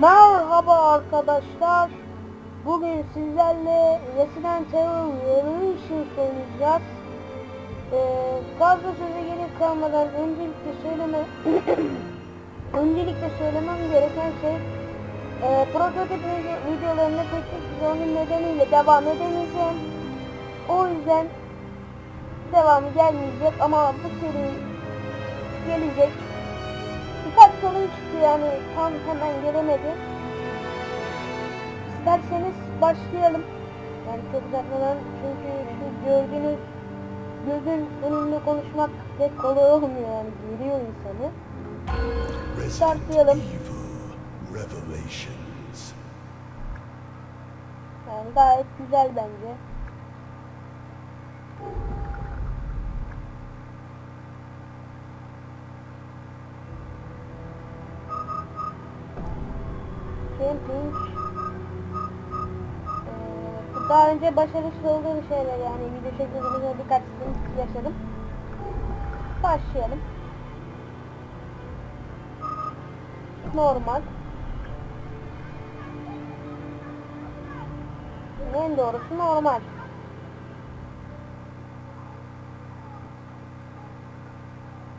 Merhaba arkadaşlar. Bugün sizlerle Resident Evil Revolutions oynayacağız. Ee, fazla söze gerek kalmadan öncelikle söyleme öncelikle söylemem gereken şey e, prototip video- videolarını teknik sorunun nedeniyle devam edemeyeceğim. O yüzden devamı gelmeyecek ama bu seri gelecek. Birkaç sorun çıktı yani tam hemen gelemedi. İsterseniz başlayalım. Yani çok uzatmadan çünkü şu gördüğünüz gözün önünde konuşmak pek kolay olmuyor yani geriyor insanı. Başlayalım. Yani gayet güzel bence. Önce başarısız olduğum şeyler yani video çekmediğimizde birkaç sıkıntı yaşadım. Başlayalım. Normal. En doğrusu normal.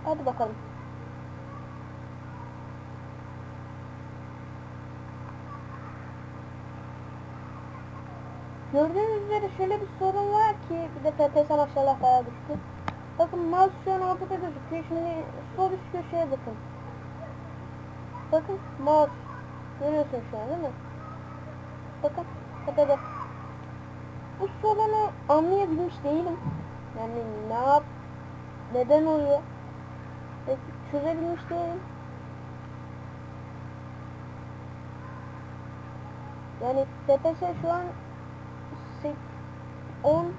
Hadi bakalım. Gördüğünüz üzere şöyle bir sorun var ki bir de FPS maşallah bayağı düştü. Bakın mouse şu an ortada gözüküyor. Şimdi sol üst köşeye bakın. Bakın mouse. Görüyorsun şu an değil mi? Bakın tepede. Bu sorunu anlayabilmiş değilim. Yani ne yap, neden oluyor? Pek çözebilmiş değilim. Yani TPS şu an 10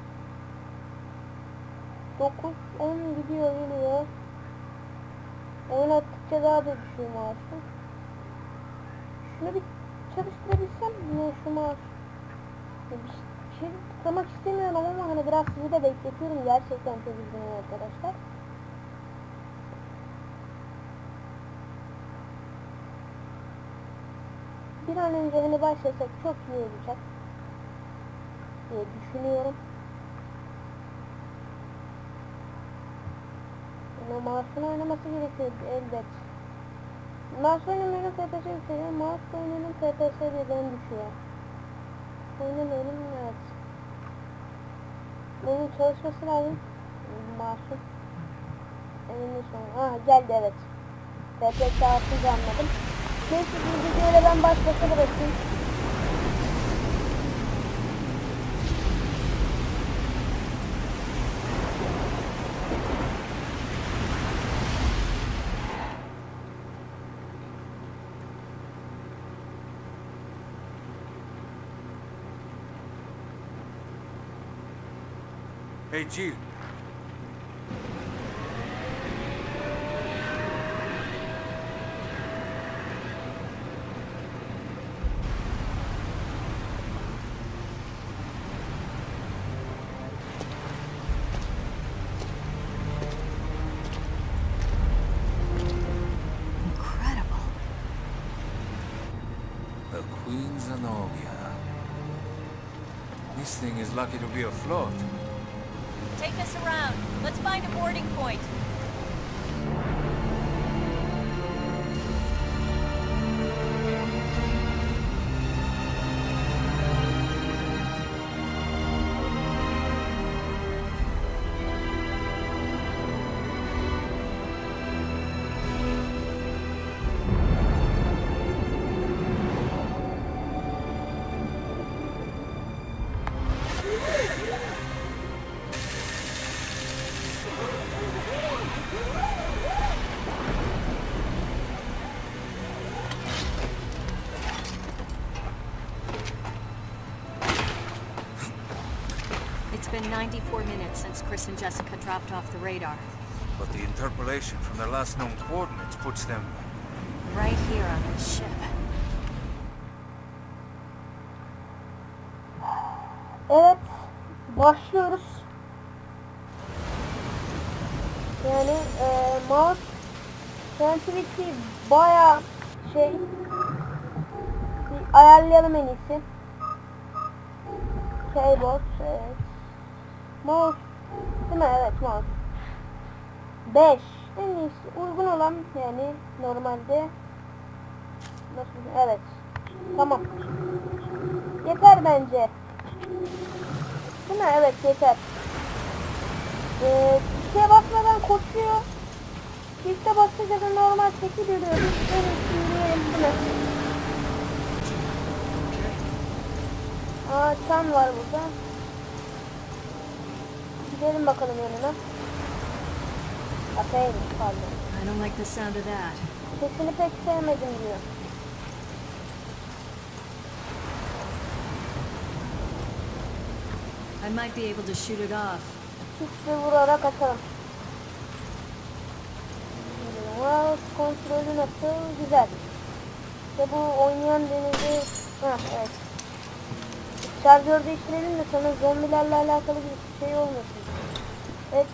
9 10 gidiyor geliyor. Oynattıkça daha da düşüyor mouse'u. Şunu bir çalıştırabilsem mi şu Bir bir şey tıklamak istemiyorum ama hani biraz sizi de bekletiyorum. Gerçekten çok üzgünüm arkadaşlar. Bir an önce hani başlasak çok iyi olacak diye düşünüyorum. Ama mouse'un oynaması gerekiyor elbet. Mouse oynamıyorum FPS yükseliyor. Mouse oynuyorum FPS birden düşüyor. Oynamıyorum evet. Bunun çalışması lazım. Mouse'un. Eninde sonra. Ah geldi evet. FPS artınca anladım. Neyse bu videoyla ben baş bırakayım. Hey, Jill. Incredible. The Queen Zenobia. This thing is lucky to be afloat. Take us around. Let's find a boarding point. 94 minutes since Chris and Jessica dropped off the radar. But the interpolation from their last known coordinates puts them... Right here on this ship. Evet, başlıyoruz. Yani e, mouse sensitivity baya şey ayarlayalım en iyisi. 5. En iyisi uygun olan yani normalde. Nasıl? Evet. Tamam. Yeter bence. Değil mi? Evet yeter. Ee, şeye basmadan koşuyor. Çifte basınca da normal şekil yürüyoruz. En iyisi yürüyelim değil mi? Aa çan var burada. Gidelim bakalım yanına. Aferin pardon. I don't like the sound of that. Sesini pek sevmedim diyor. I might be able to shoot it off. Hiçbir vurarak açalım. Mouse kontrolü nasıl? Güzel. İşte bu oynayan denizi... Ha evet. Şarjör değiştirelim de sana zombilerle alakalı bir şey olmasın. Evet.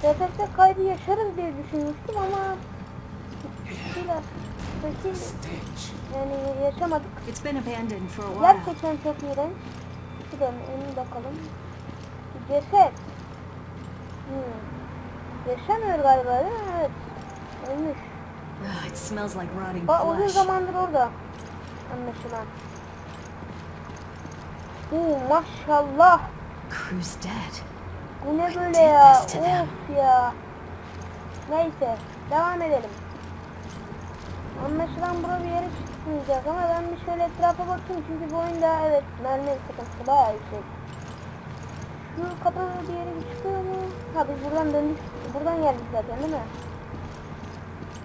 TFT kaybı yaşarız diye düşünmüştüm ama... Biraz... Peki... Yani yaşamadık. It's been abandoned for a while. Gerçekten çok iğrenç. De onu bakalım. Ceset. Hmm. Yaşamıyor galiba değil mi? Evet. Ölmüş. Ugh, it smells like rotting Aa, uzun flesh. zamandır orada. Anlaşılan. Oo maşallah. Crew's dead. Bu ne böyle ya? Of ya. Neyse. Devam edelim. Anlaşılan bura bir yere çıkmayacak ama ben bir şöyle etrafa bakayım çünkü bu oyunda evet mermi sıkıntısı bayağı yüksek. Şu kapı bir yere çıkıyor mu? Ha biz buradan döndük. Buradan geldik zaten değil mi?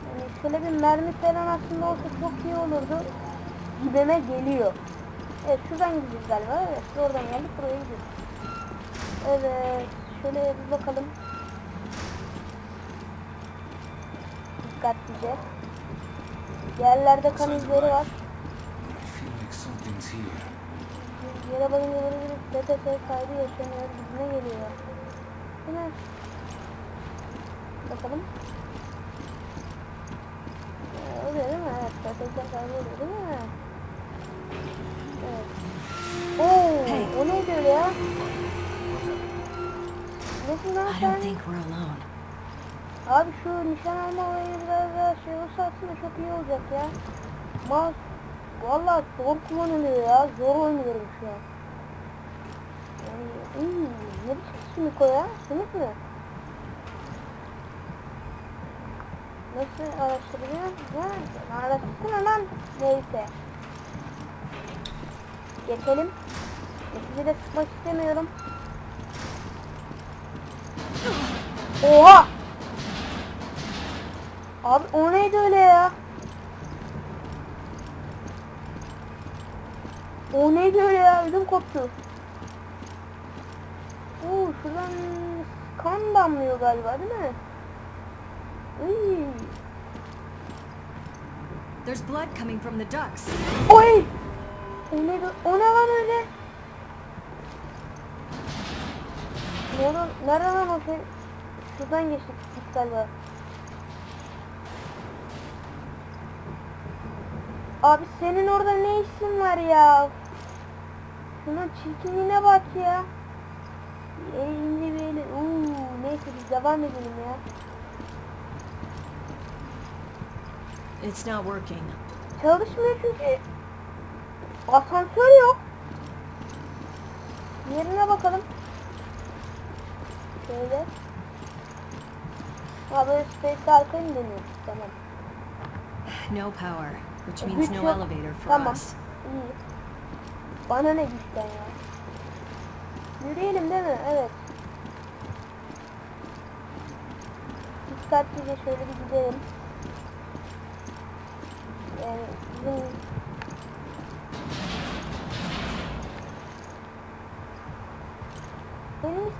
Yani şöyle bir mermi falan aslında olsa çok iyi olurdu. Gibime geliyor. Evet şuradan gideceğiz galiba. Evet oradan geldik buraya gidiyoruz. Evet şöyle bir bakalım. Dikkatlice. Yerlerde kan izleri var. Yere bakınca böyle bir TTS kaybı yaşanıyor gibime geliyor. Değil? Bakalım. Ee, oluyor değil mi? Evet TTS kaybı oluyor değil mi? Evet. Oo, Hey. o neydi öyle ya? Nesin lan I sen? don't think we're alone. Abi şu nişan alma olayı biraz daha şey olsa aslında çok iyi olacak ya. Mouse valla zor kullanılıyor ya. Zor oynuyorum şu an. Yani ıı, ne biçim simik o ya? Simik mi? Nasıl araştırıyor? Ha, araştırsana lan. Neyse. Geçelim. E, sizi de sıkmak istemiyorum. Oha! Abi o neydi öyle ya? O neydi öyle ya? Ödüm koptu. Oo şuradan kan damlıyor galiba değil mi? Iy. There's blood coming from the ducts. Oy! O neydi? O ne lan öyle? Nereden, nereden şey? Şuradan geçtik galiba. Abi senin orada ne işin var ya? Şunun çirkinliğine bak ya. Elince bir eli. Uuu neyse biz devam edelim ya. It's not working. Çalışmıyor çünkü. Asansör yok. Yerine bakalım. Şöyle. Ha böyle space arkaya mı dönüyoruz? Tamam. No power, which means no elevator for Tamam. us. İyi. Bana ne güçten ya. Yürüyelim değil mi? Evet. Dikkatlice şöyle bir gidelim. Yani bizim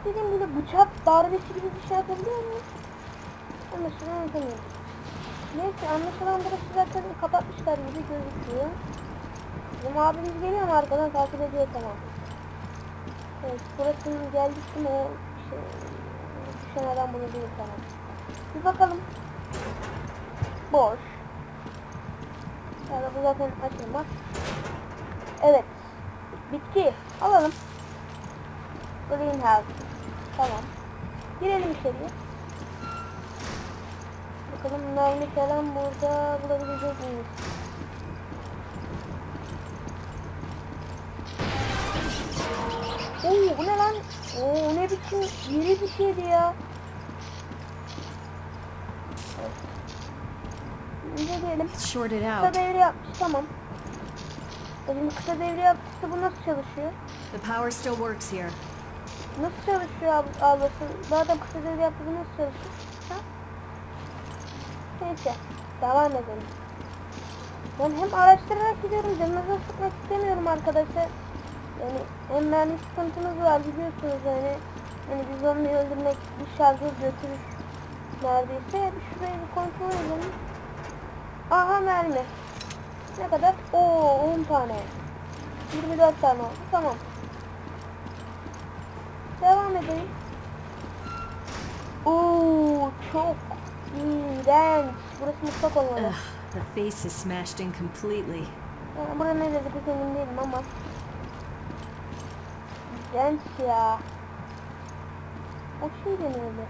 İstediğim böyle bıçak darbesi gibi bir şey yapabiliyor muyum? Anlaşılan yapamıyorum. Neyse anlaşılan burası zaten kapatmışlar gibi gözüküyor. Bizim abimiz geliyor mu arkadan takip ediyor tamam. Evet burası geldik mi şey, düşen adam bunu değil tamam. Bir bakalım. Boş. Yani bu zaten açılmaz. Evet. Bitki. Alalım. Greenhouse. Tamam. Girelim içeriye. Bakalım mermi falan burada bulabilecek miyiz? Oo bu ne lan? Oo ne biçim iri bir şeydi ya. Ne diyelim? Kısa devre yapmış tamam. Şimdi kısa devre yapmışsa bu nasıl çalışıyor? The power still works here. Nasıl çalışıyor ab- ablası? Zaten kısa devre yaptı nasıl çalışıyor? Ha? Neyse devam edelim. Ben hem araştırarak gidiyorum canınıza sıkmak istemiyorum arkadaşlar. Yani hem mermi sıkıntımız var biliyorsunuz yani. Hani bir zombi öldürmek bir şarjör götürür neredeyse. Şurayı bir kontrol edelim. Aha mermi. Ne kadar? Oo 10 tane. 24 tane oldu. Tamam. Devam edelim. Oo çok iğrenç. Burası mutfak olmalı. Ugh, the face is smashed in completely. Yani burada ne dedi pek emin değilim ama. İğrenç ya. O şey de ne öyle?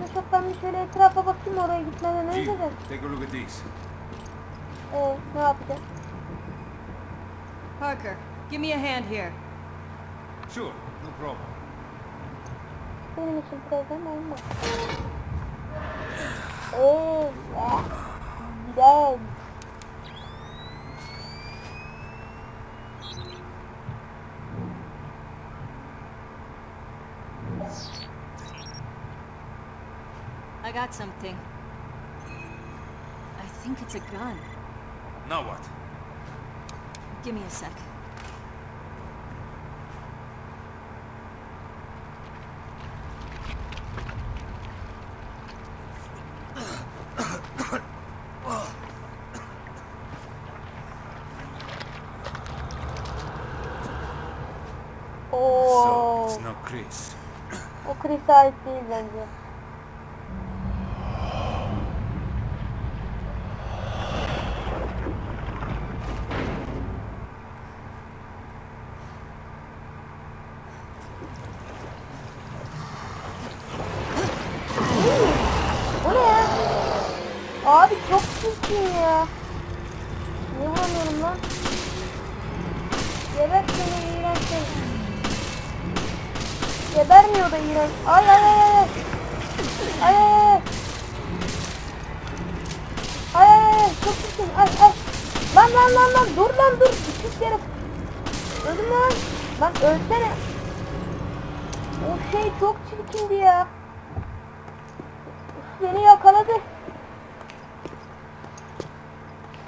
Ne çok ben bir şöyle etrafa bakayım oraya gitmeden önce de. take a look at these. Ee, ne yapacağım? Parker, give me a hand here. Sure, no problem. Benim için problem olmaz. Evet. İğrenç. I got something. I think it's a gun. Now what? Give me a sec. O Chris'e ait değil bence. Bu ne ya? Abi çok çirkin ya. Niye vuramıyorum lan? Geber seni iğrenç. Gebermiyor da iğrenç. Ay ay ay ay. Ay ay ay. Ay ay ay. Çok çirkin. Ay ay. Lan lan lan lan. Dur lan dur. İki kere. Öldüm lan. Lan ölsene. O şey çok çirkindi ya. Beni yakaladı.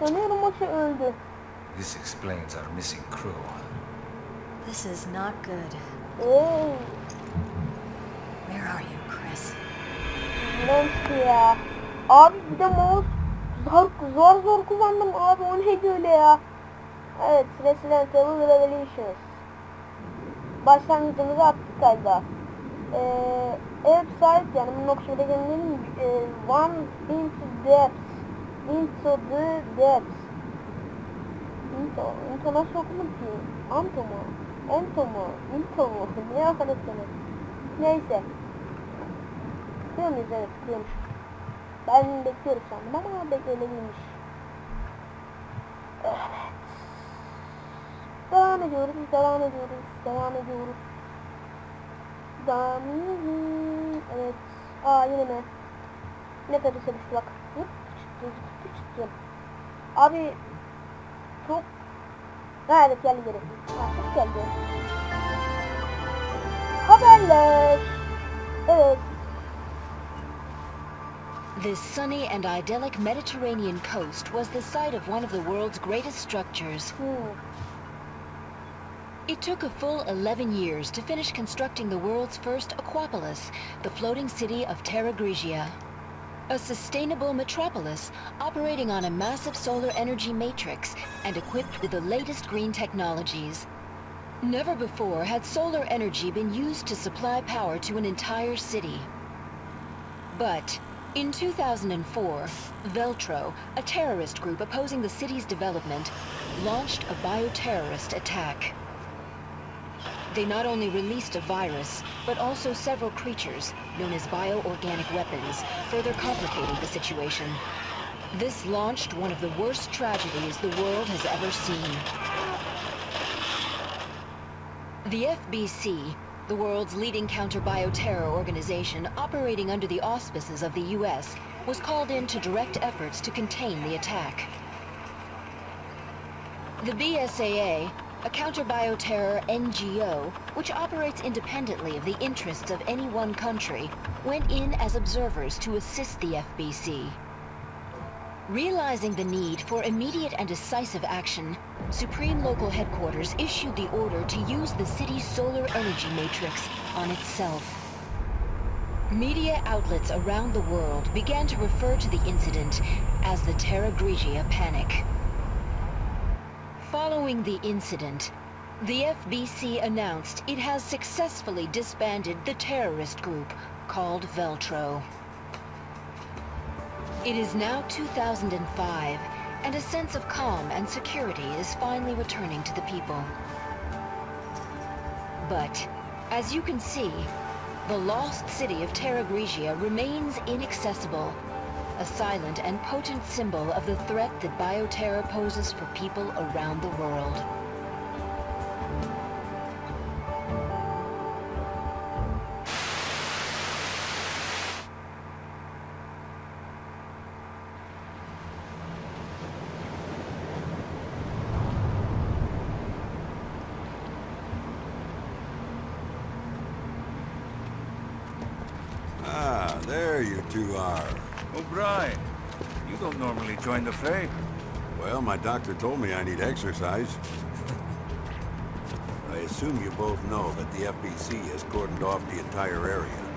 Sanıyorum o şey öldü. This explains our missing crew. This is not good. Eee. İğrençti ya. Abi bir de mouse zor zor, zor kullandım abi o neydi öyle ya. Evet Resident Evil Revelations. Başlangıcımızı attık galiba. Ee, evet sahip yani bunun bir dedim e, One into depth. Into the depth. Into. Into nasıl okunur ki? Anto mu? Ento mu? Into mu? Ne anasını? Neyse. Tıklıyor muyuz? Evet. Ben bekliyoruz sandım ama beklemeliymiş. Evet. Devam ediyoruz, devam ediyoruz, devam ediyoruz. Devam Evet. Aa yine mi? Ne kadar düştü bak. Hıp, çıktı, çıktı, çıktı. Abi çok Ha evet geldi geri. Çok geldi. Haberler. Evet. This sunny and idyllic Mediterranean coast was the site of one of the world's greatest structures. Hmm. It took a full 11 years to finish constructing the world's first aquapolis, the floating city of Terra Grigia. A sustainable metropolis operating on a massive solar energy matrix and equipped with the latest green technologies. Never before had solar energy been used to supply power to an entire city. But In 2004, Veltro, a terrorist group opposing the city's development, launched a bioterrorist attack. They not only released a virus, but also several creatures, known as bioorganic weapons, further complicating the situation. This launched one of the worst tragedies the world has ever seen. The FBC, the world's leading counter-bioterror organization operating under the auspices of the US, was called in to direct efforts to contain the attack. The BSAA, a counter-bioterror NGO, which operates independently of the interests of any one country, went in as observers to assist the FBC. Realizing the need for immediate and decisive action, Supreme Local Headquarters issued the order to use the city's solar energy matrix on itself. Media outlets around the world began to refer to the incident as the Terra Grigia Panic. Following the incident, the FBC announced it has successfully disbanded the terrorist group called Veltro. It is now 2005, and a sense of calm and security is finally returning to the people. But, as you can see, the lost city of Terra Grigia remains inaccessible, a silent and potent symbol of the threat that bioterror poses for people around the world. Doctor told me I need exercise. I assume you both know that the FBC has cordoned off the entire area.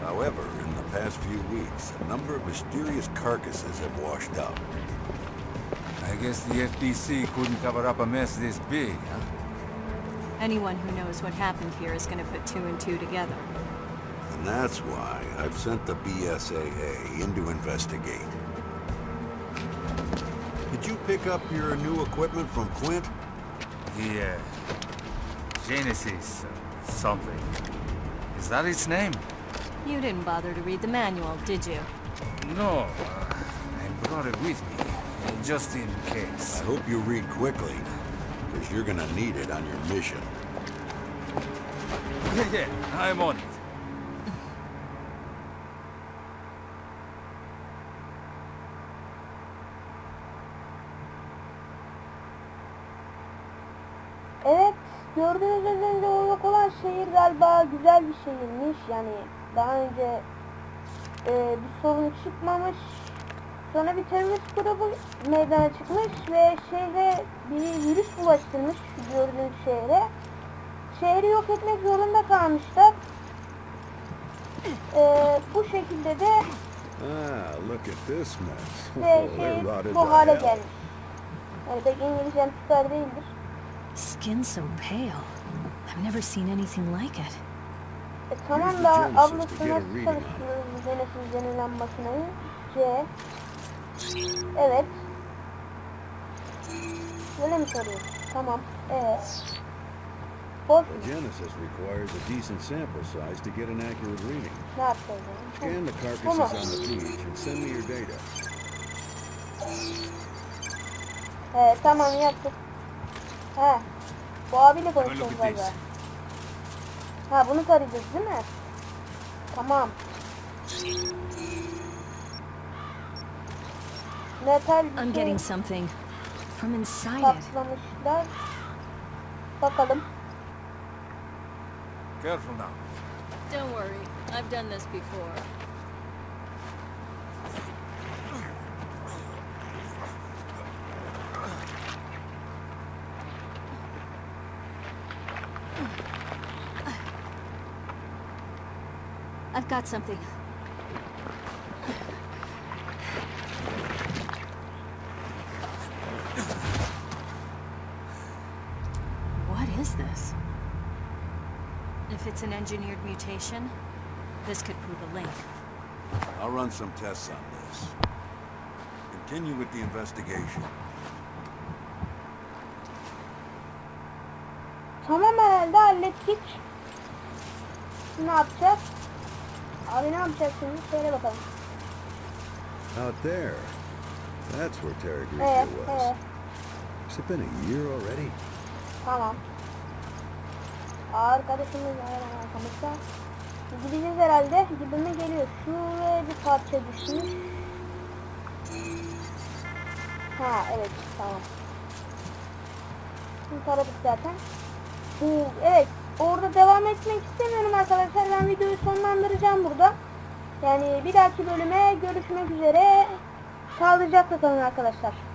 However, in the past few weeks, a number of mysterious carcasses have washed up. I guess the FBC couldn't cover up a mess this big, huh? Anyone who knows what happened here is going to put two and two together. And that's why I've sent the BSAA in to investigate. Did you pick up your new equipment from Quint? The, uh, Genesis uh, something. Is that its name? You didn't bother to read the manual, did you? No, uh, I brought it with me, just in case. I hope you read quickly, because you're gonna need it on your mission. yeah, I'm on it. Şehir galiba güzel bir şehirmiş. Yani daha önce e, bir sorun çıkmamış. Sonra bir terörist grubu meydana çıkmış ve şehre bir virüs bulaştırmış gördüğünüz şehre. Şehri yok etmek zorunda kalmışlar. E, bu şekilde de Ah, look at this mess. ve şehir bu hale gelmiş. Yani pek İngilizcem süper değildir. Skin so pale. I've never seen anything like it. E, tamam da Genesis to ablası get a nasıl reading on it. çalıştırıyoruz bu Genesis denilen makineyi? C. Evet. Böyle mi soruyor? Tamam. Evet. Boş Genesis requires a decent sample size to get an accurate reading. Ne yapacağız? Scan the carcasses on the beach and send me your data. Evet tamam yaptık. He. Bu abiyle konuşuyoruz galiba. Ha bunu tarayacağız değil mi? Tamam. Metal I'm şey getting something from inside it. saklamışlar. Bakalım. Careful now. Don't worry, I've done this before. Got something. What is this? If it's an engineered mutation, this could prove a link. I'll run some tests on this. Continue with the investigation. Tamam herhalde hallettik. Ne yapacağız? Abi ne şimdi? Söyle bakalım. Out there. That's where Terra Grigia ee, was. Has it been a year already? tamam. Arkadaşımız hemen arkamızda. Gideceğiz herhalde. Gibime geliyor. Şuraya bir parça düşmüş. Ha evet tamam. Şimdi taradık zaten. Bu, evet orada devam etmek istemiyorum arkadaşlar. Ben videoyu sonlandıracağım burada. Yani bir dahaki bölüme görüşmek üzere. Sağlıcakla kalın arkadaşlar.